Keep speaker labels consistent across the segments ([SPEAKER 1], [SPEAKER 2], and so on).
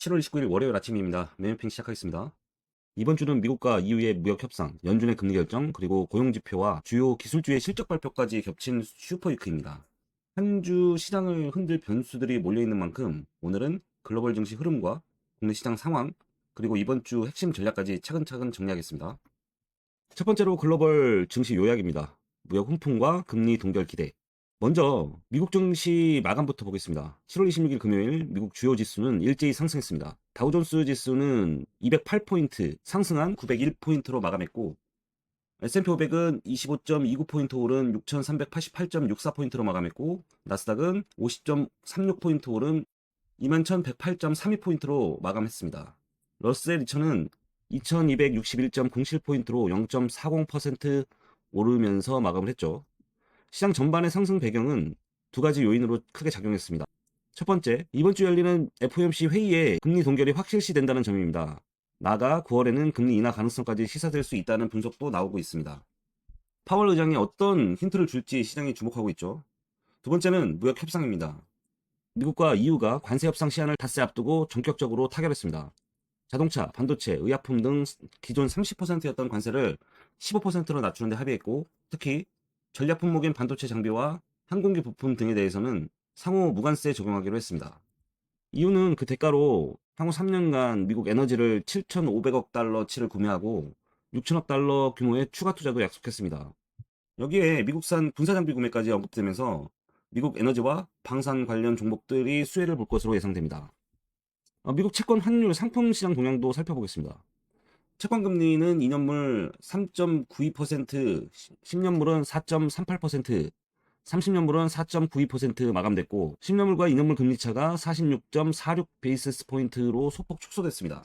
[SPEAKER 1] 7월 29일 월요일 아침입니다. 매매핑 시작하겠습니다. 이번 주는 미국과 EU의 무역 협상, 연준의 금리 결정, 그리고 고용 지표와 주요 기술주의 실적 발표까지 겹친 슈퍼위크입니다. 한 주 시장을 흔들 변수들이 몰려있는 만큼 오늘은 글로벌 증시 흐름과 국내 시장 상황, 그리고 이번 주 핵심 전략까지 차근차근 정리하겠습니다. 첫 번째로 글로벌 증시 요약입니다. 무역 훈풍과 금리 동결 기대. 먼저 미국 증시 마감부터 보겠습니다. 7월 26일 금요일 미국 주요 지수는 일제히 상승했습니다. 다우존스 지수는 208포인트 상승한 901포인트로 마감했고 S&P 500은 25.29포인트 오른 6,388.64포인트로 마감했고 나스닥은 50.36포인트 오른 21,108.32포인트로 마감했습니다. 러셀 2000은 2261.07포인트로 0.40% 오르면서 마감을 했죠. 시장 전반의 상승 배경은 두 가지 요인으로 크게 작용했습니다. 첫 번째, 이번 주 열리는 FOMC 회의에 금리 동결이 확실시 된다는 점입니다. 나가 9월에는 금리 인하 가능성까지 시사될 수 있다는 분석도 나오고 있습니다. 파월 의장이 어떤 힌트를 줄지 시장이 주목하고 있죠. 두 번째는 무역 협상입니다. 미국과 EU가 관세 협상 시한을 닷새 앞두고 전격적으로 타결했습니다. 자동차, 반도체, 의약품 등 기존 30%였던 관세를 15%로 낮추는 데 합의했고 특히 전략 품목인 반도체 장비와 항공기 부품 등에 대해서는 상호 무관세 적용하기로 했습니다. 이유는 그 대가로 향후 3년간 미국 에너지를 7,500억 달러치를 구매하고 6천억 달러 규모의 추가 투자도 약속했습니다. 여기에 미국산 군사장비 구매까지 언급되면서 미국 에너지와 방산 관련 종목들이 수혜를 볼 것으로 예상됩니다. 어, 미국 채권 환율 상품 시장 동향도 살펴보겠습니다. 채권 금리는 2년물 3.92%, 10년물은 4.38%, 30년물은 4.92% 마감됐고 10년물과 2년물 금리 차가 46.46 베이시스 포인트로 소폭 축소됐습니다.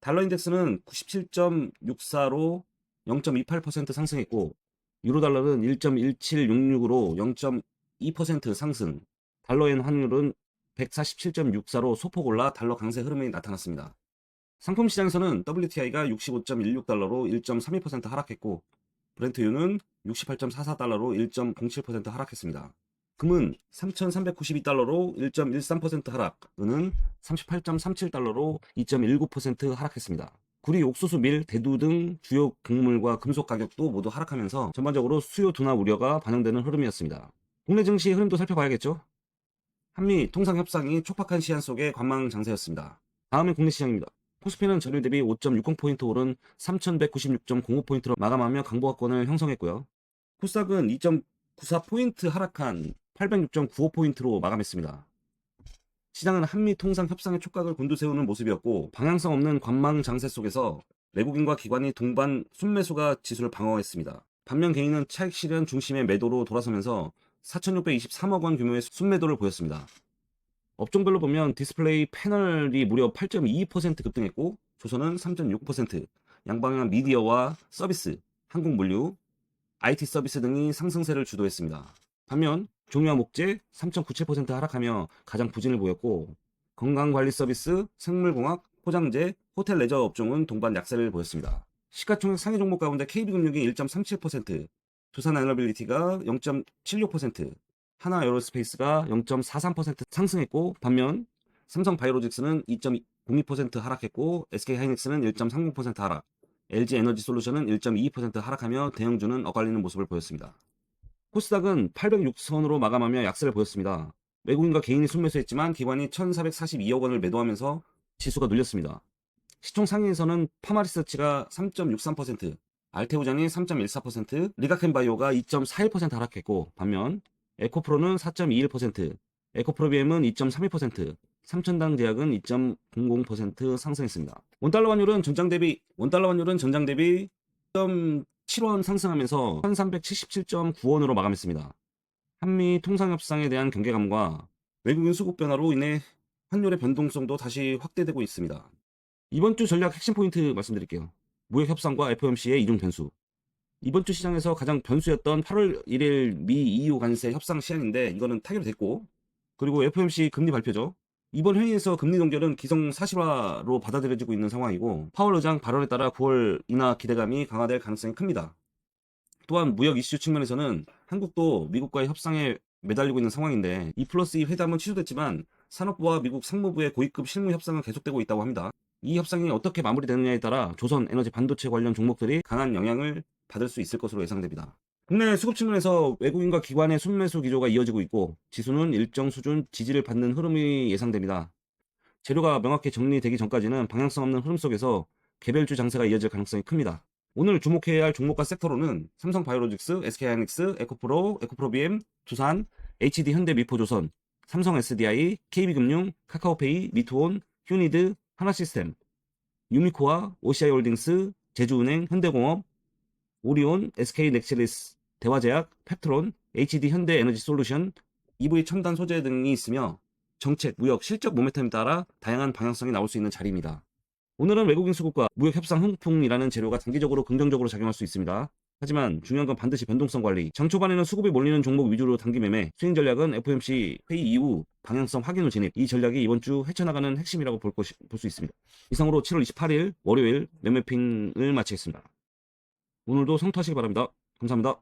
[SPEAKER 1] 달러 인덱스는 97.64로 0.28% 상승했고 유로 달러는 1.1766으로 0.2% 상승, 달러 엔 환율은 147.64로 소폭 올라 달러 강세 흐름이 나타났습니다. 상품 시장에서는 WTI가 65.16달러로 1.32% 하락했고 브렌트유는 68.44달러로 1.07% 하락했습니다. 금은 3,392달러로 1.13% 하락, 은은 38.37달러로 2.19% 하락했습니다. 구리, 옥수수, 밀, 대두 등 주요 곡물과 금속 가격도 모두 하락하면서 전반적으로 수요 둔화 우려가 반영되는 흐름이었습니다. 국내 증시 흐름도 살펴봐야겠죠? 한미 통상 협상이 촉박한 시한 속의 관망 장세였습니다. 다음은 국내 시장입니다. 코스피는 전일 대비 5.60포인트 오른 3196.05포인트로 마감하며 강보합권을 형성했고요. 코스닥은 2.94포인트 하락한 806.95포인트로 마감했습니다. 시장은 한미 통상 협상의 촉각을 곤두세우는 모습이었고 방향성 없는 관망 장세 속에서 외국인과 기관이 동반 순매수가 지수를 방어했습니다. 반면 개인은 차익 실현 중심의 매도로 돌아서면서 4,623억 원 규모의 순매도를 보였습니다. 업종별로 보면 디스플레이 패널이 무려 8.22% 급등했고 조선은 3.6%, 양방향 미디어와 서비스, 항공 물류, IT 서비스 등이 상승세를 주도했습니다. 반면 종유와 목재 3.97% 하락하며 가장 부진을 보였고 건강관리 서비스, 생물공학, 포장재, 호텔 레저 업종은 동반 약세를 보였습니다. 시가총액 상위 종목 가운데 KB금융이 1.37%, 두산 에너빌리티가 0.76%, 하나 에어로스페이스가 0.43% 상승했고 반면 삼성 바이오로직스는 2.02% 하락했고 SK 하이닉스는 1.30% 하락, LG 에너지 솔루션은 1.22% 하락하며 대형주는 엇갈리는 모습을 보였습니다. 코스닥은 806선으로 마감하며 약세를 보였습니다. 외국인과 개인이 순매수했지만 기관이 1,442억 원을 매도하면서 지수가 눌렸습니다. 시총 상위에서는 파마리서치가 3.63%, 알테오장이 3.14%, 리가켄바이오가 2.41% 하락했고 반면 에코프로는 4.21%, 에코프로비엠은 2.32%, 삼천당 제약은 2.00% 상승했습니다. 원달러 환율은 전장 대비 원달러 환율은 전장 대비 1.7원 상승하면서 1377.9원으로 마감했습니다. 한미 통상 협상에 대한 경계감과 외국인 수급 변화로 인해 환율의 변동성도 다시 확대되고 있습니다. 이번 주 전략 핵심 포인트 말씀드릴게요. 무역 협상과 FOMC의 이중 변수. 이번 주 시장에서 가장 변수였던 8월 1일 미 EU 관세 협상 시한인데 이거는 타결됐고 그리고 FOMC 금리 발표죠. 이번 회의에서 금리 동결은 기성 사실화로 받아들여지고 있는 상황이고 파월 의장 발언에 따라 9월 인하 기대감이 강화될 가능성이 큽니다. 또한 무역 이슈 측면에서는 한국도 미국과의 협상에 매달리고 있는 상황인데 2 플러스 2 회담은 취소됐지만 산업부와 미국 상무부의 고위급 실무 협상은 계속되고 있다고 합니다. 이 협상이 어떻게 마무리되느냐에 따라 조선 에너지 반도체 관련 종목들이 강한 영향을 받을 수 있을 것으로 예상됩니다. 국내 수급 측면에서 외국인과 기관의 순매수 기조가 이어지고 있고 지수는 일정 수준 지지를 받는 흐름이 예상됩니다. 재료가 명확히 정리되기 전까지는 방향성 없는 흐름 속에서 개별주 장세가 이어질 가능성이 큽니다. 오늘 주목해야 할 종목과 섹터로는 삼성바이오로직스, SK하이닉스, 에코프로, 에코프로비엠, 두산, HD 현대 미포조선, 삼성 SDI, KB금융, 카카오페이, 미투온, 휴니드, 하나시스템, 유미코아, OCI홀딩스, 제주은행, 현대공업, 오리온, SK넥칠리스, 대화제약, 펩트론, HD 현대 에너지 솔루션, EV 첨단 소재 등이 있으며 정책, 무역, 실적 모멘텀에 따라 다양한 방향성이 나올 수 있는 자리입니다. 오늘은 외국인 수급과 무역 협상 흥풍이라는 재료가 단기적으로 긍정적으로 작용할 수 있습니다. 하지만 중요한 건 반드시 변동성 관리. 장 초반에는 수급이 몰리는 종목 위주로 단기 매매. 스윙 전략은 FOMC 회의 이후 방향성 확인 후 진입. 이 전략이 이번 주 헤쳐나가는 핵심이라고 볼 수 있습니다. 이상으로 7월 28일 월요일 매매핑을 마치겠습니다. 오늘도 성투하시기 바랍니다. 감사합니다.